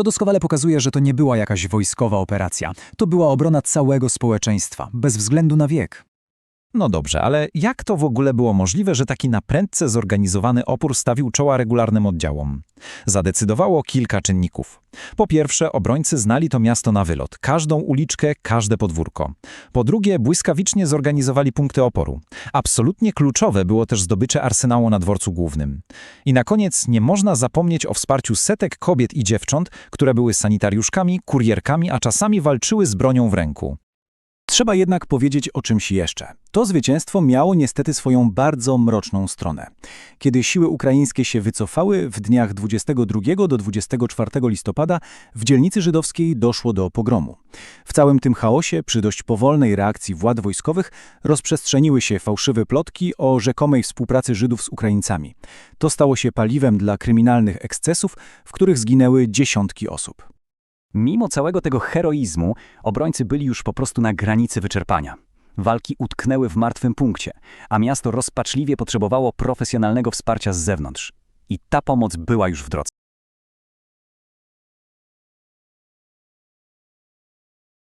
To doskonale pokazuje, że to nie była jakaś wojskowa operacja. To była obrona całego społeczeństwa, bez względu na wiek. No dobrze, ale jak to w ogóle było możliwe, że taki na prędce zorganizowany opór stawił czoła regularnym oddziałom? Zadecydowało kilka czynników. Po pierwsze, obrońcy znali to miasto na wylot, każdą uliczkę, każde podwórko. Po drugie, błyskawicznie zorganizowali punkty oporu. Absolutnie kluczowe było też zdobycze arsenału na dworcu głównym. I na koniec nie można zapomnieć o wsparciu setek kobiet i dziewcząt, które były sanitariuszkami, kurierkami, a czasami walczyły z bronią w ręku. Trzeba jednak powiedzieć o czymś jeszcze. To zwycięstwo miało niestety swoją bardzo mroczną stronę. Kiedy siły ukraińskie się wycofały w dniach 22 do 24 listopada, w dzielnicy żydowskiej doszło do pogromu. W całym tym chaosie, przy dość powolnej reakcji władz wojskowych, rozprzestrzeniły się fałszywe plotki o rzekomej współpracy Żydów z Ukraińcami. To stało się paliwem dla kryminalnych ekscesów, w których zginęły dziesiątki osób. Mimo całego tego heroizmu, obrońcy byli już po prostu na granicy wyczerpania. Walki utknęły w martwym punkcie, a miasto rozpaczliwie potrzebowało profesjonalnego wsparcia z zewnątrz. I ta pomoc była już w drodze.